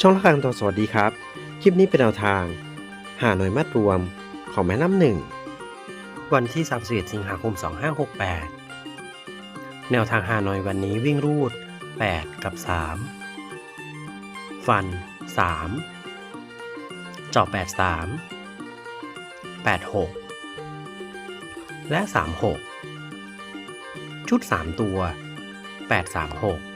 ช่องละครังตัวสวัสดีครับ คลิปนี้เป็นแนวทาง หาหน่วยมัดรวมของแม่น้ำหนึ่ง วันที่31สิงหาคม 2568 แนวทางหาหน่อยวันนี้วิ่งรูด 8 กับ 3 ฟัน 3จาะ83 86 และ 36 ชุด 3 ตัว 836